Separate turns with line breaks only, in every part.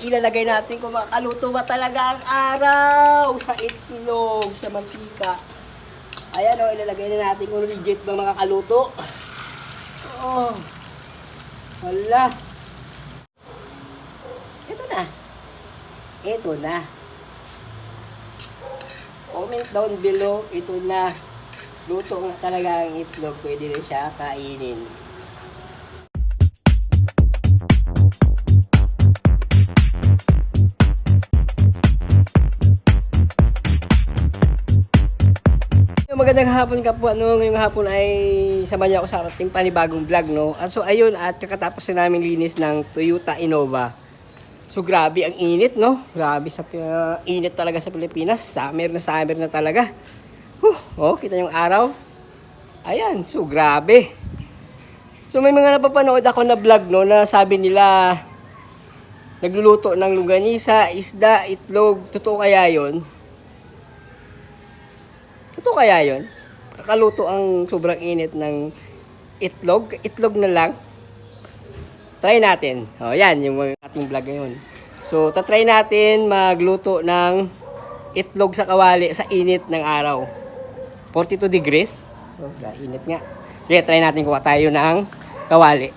ilalagay natin kung makaluto ba talaga ang araw sa itlog, sa mantika. Ayan o, ilalagay na natin kung legit ba makakaluto. Oh, wala. Ito na. Ito na. Comment down below, ito na. Luto talaga ang itlog, pwede rin siya kainin. Magandang hapon ka po, ano, ngayong hapon ay sama niyo ako sa ating panibagong vlog, no? Ah, So, ayun, at kakatapos na namin linis ng Toyota Innova. So, grabe ang init, no? Grabe sa uh, init talaga sa Pilipinas. Summer na summer na talaga. Huh, oh, kita yung araw. Ayan, so grabe. So, may mga napapanood ako na vlog, no, na sabi nila, nagluluto ng longganisa, isda, itlog. Totoo kaya yon? Totoo kaya yon? Kakaluto ang sobrang init ng itlog? Itlog na lang? Try natin. O, yan, yung ating vlog ngayon. So, tatry natin magluto ng itlog sa kawali sa init ng araw. 42 degrees. So, init nga. Sige, try natin kuha tayo ng kawali.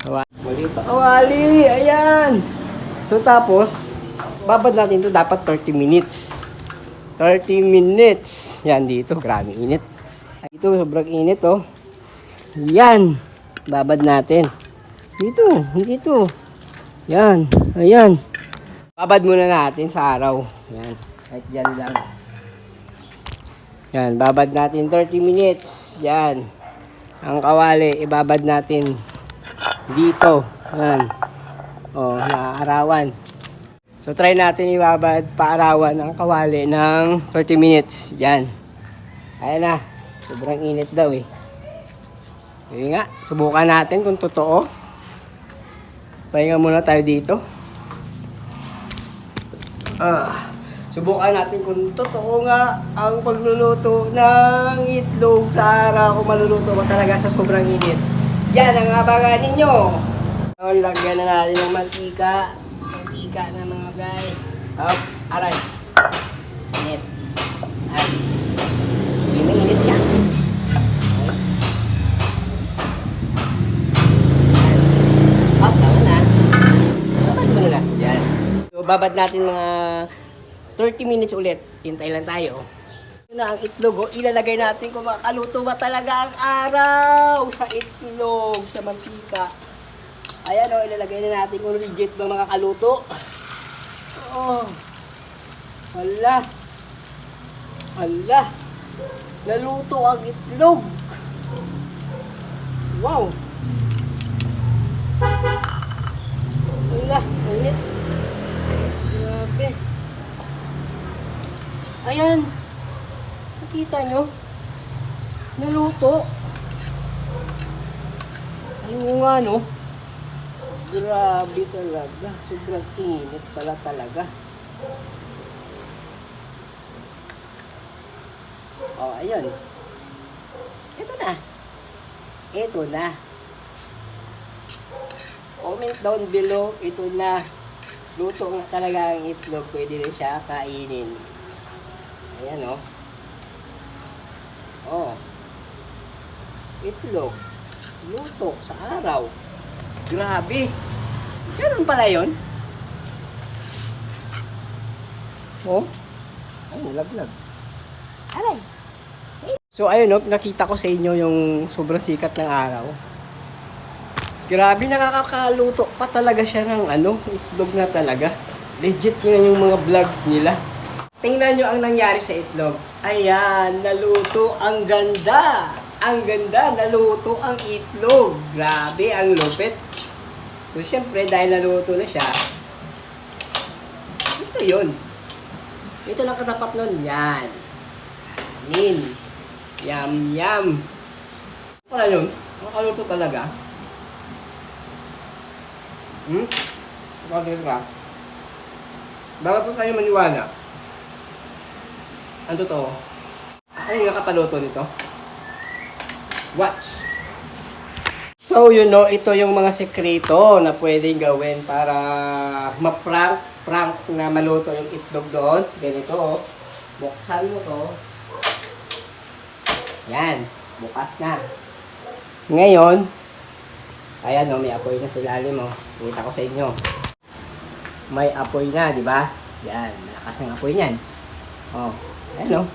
Kawali. Pa kawali. Ayan. So, tapos, babad natin to dapat 30 minutes. 30 minutes. Yan dito, grabe init. Dito, sobrang init oh. Yan. Babad natin. Dito, dito. Yan, ayan. Babad muna natin sa araw. Yan, kahit dyan lang. Yan, babad natin 30 minutes. Yan. Ang kawali, ibabad natin dito. Yan. O, naaarawan. So, try natin ibabad paarawan ang kawali ng 30 minutes. Yan. Ayan na. Sobrang init daw eh. Yun nga. Subukan natin kung totoo. Pahinga muna tayo dito. Ah, subukan natin kung totoo nga ang pagluluto ng itlog sa araw kung maluluto ba talaga sa sobrang init. Yan ang abangan ninyo. So, lagyan na natin ng mantika. Mantika na mga guy. Up, aray. Init. Ay. Hindi mainit ka. Up, tama na. Babad mo na. Yan. So, babad natin mga 30 minutes ulit. Hintay lang tayo. Ito na ang itlog. Oh. Ilalagay natin kung makaluto ba talaga ang araw sa itlog, sa mantika. Ayan o, ilalagay na natin kung legit ba makakaluto. Oh. Hala. Hala. Naluto ang itlog. Wow. Wala, ulit. Grabe. Ayan. Nakita nyo? Naluto. Ayun nga, no? Grabe talaga. Sobrang init pala talaga. Oh, ayun. Ito na. Ito na. Comment down below, ito na. Luto nga talaga ang itlog, pwede rin siya kainin. Ayan. Oh. oh. Itlog. Luto sa araw. Grabe. Ganun pala yun. Oh. Ay, nalaglag. Aray. So ayun no, nakita ko sa inyo yung sobrang sikat ng araw. Grabe, nakakakaluto pa talaga siya ng ano, itlog na talaga. Legit nga yung mga vlogs nila. Tingnan nyo ang nangyari sa itlog. Ayan, naluto. Ang ganda. Ang ganda, naluto ang itlog. Grabe, ang lupit. So, syempre, dahil naluto na siya, ito yun. Ito lang katapat nun. Yan. Nin. Yum, yum. Wala yun. Makaluto talaga. Hmm? Bakit ka? Bakit po kayo maniwala? Ang totoo? Ano yung nakapaluto nito? Watch. So you know, ito yung mga sekreto na pwedeng gawin para ma-prank, prank na maluto yung itlog doon. Ganito, oh. Buksan mo to. Yan, bukas na. Ngayon, ayan, oh, may apoy na sa ilalim, oh. Kita ko sa inyo. May apoy na, di ba? Yan, malakas ng apoy niyan. Oh, ayan, oh.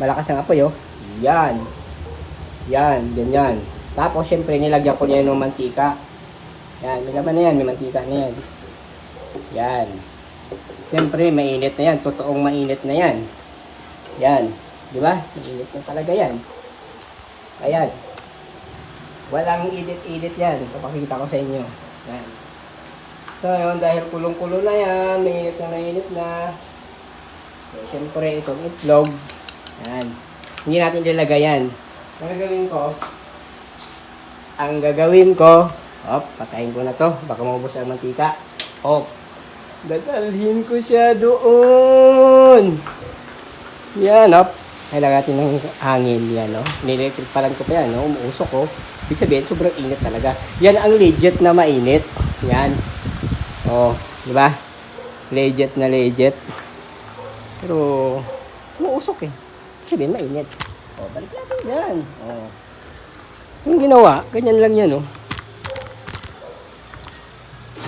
Malakas ang apoy, oh. Yan. Yan, ganyan. Tapos, syempre, nilagyan ko niya ng mantika. Yan, may laman na yan, may mantika na yan. Yan. Syempre, mainit na yan. Totoong mainit na yan. Yan. Di ba? Mainit na talaga yan. Ayan. Walang edit-edit yan. Papakita ko sa inyo. Yan. So, yun, dahil kulong-kulo na yan, mainit na mainit na. So, syempre, itong itlog. Yan. Hindi natin ilalagay yan. Ang gagawin ko, ang gagawin ko, op, patayin ko na to. Baka maubos ang mantika. Op, dadalhin ko siya doon. Yan, op. Kailangan natin ng hangin yan, no? Nilectric pa lang ko pa yan, no? Umuusok ko. Ibig sabihin, sobrang init talaga. Yan ang legit na mainit. Yan. Oh, di ba? Legit na legit. Pero, umuusok eh. Ibig sabihin, mainit. Oh, balik natin yan. Oh. Yung ginawa, ganyan lang yan, oh.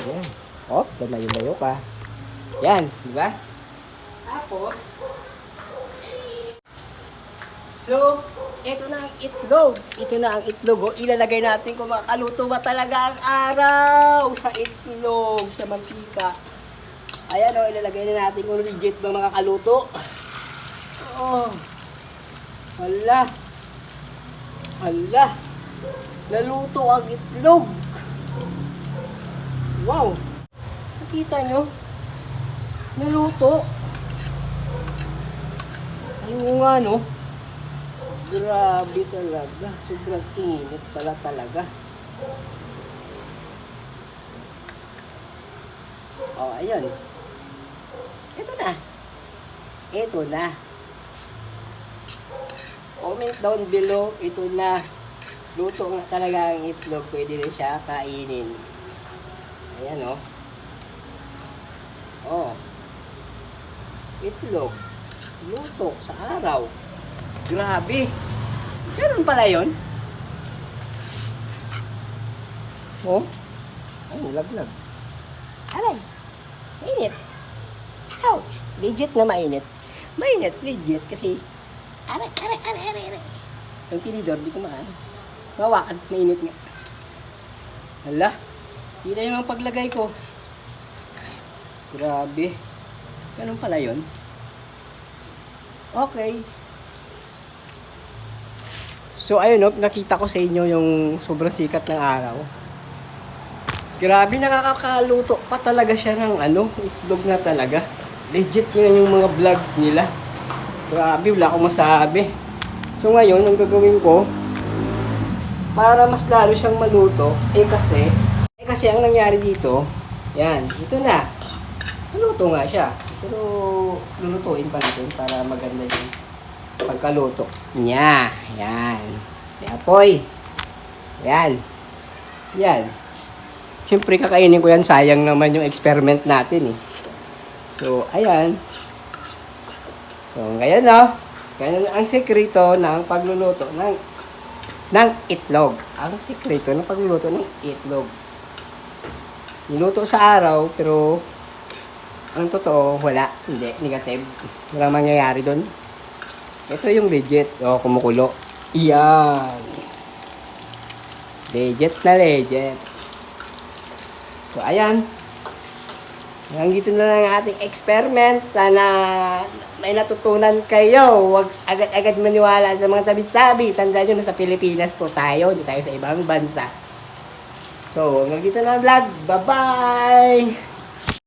Ayan. Oh, lumayo-layo pa. Yan, di ba? Tapos, So, ito na ang itlog. Ito na ang itlog. Oh. Ilalagay natin kung makaluto ba talaga ang araw sa itlog, sa mantika. Ayan oh, ilalagay na natin kung legit ba makakaluto. Oh. Hala. Hala. Naluto ang itlog. Wow. Nakita nyo? Naluto. Ayun nga no. Grabe talaga. Sobrang init pala talaga. Oh, ayun. Ito na. Ito na. Comment down below. Ito na. Luto nga talaga ang itlog. Pwede rin siya kainin. Ayan, oh. Oh. Itlog. Luto sa araw. Grabe. Ganun pala yun. Oh. Ay, nalaglag. Aray. Mainit. Ouch. Legit na mainit. Mainit, legit. Kasi, aray, aray, aray, aray, aray. Yung tinidor, di ko maano. Mawakan, mainit nga. Hala. Na yung paglagay ko. Grabe. Ganun pala yun. Okay. So ayun no, nakita ko sa inyo yung sobrang sikat ng araw. Grabe nakakakaluto pa talaga siya ng ano, itlog na talaga. Legit yun yung mga vlogs nila. Grabe, wala akong masabi. So ngayon, ang gagawin ko, para mas lalo siyang maluto, eh kasi, eh kasi ang nangyari dito, yan, ito na. Naluto nga siya. Pero lulutuin pa natin para maganda yung pagkaluto niya. Yan. May apoy. Yan. Yan. Siyempre, kakainin ko yan. Sayang naman yung experiment natin eh. So, ayan. So, ngayon no. Ganyan ang sekreto ng pagluluto ng ng itlog. Ang sekreto ng pagluluto ng itlog. Niluto sa araw, pero ang totoo, wala. Hindi, negative. Walang mangyayari doon. Ito yung legit. O, kumukulo. Iyan. Legit na legit. So, ayan. Hanggang dito na lang ang ating experiment. Sana may natutunan kayo. Huwag agad-agad maniwala sa mga sabi-sabi. Tandaan nyo na sa Pilipinas po tayo. Hindi tayo sa ibang bansa. So, hanggang dito na ang vlog. Bye-bye!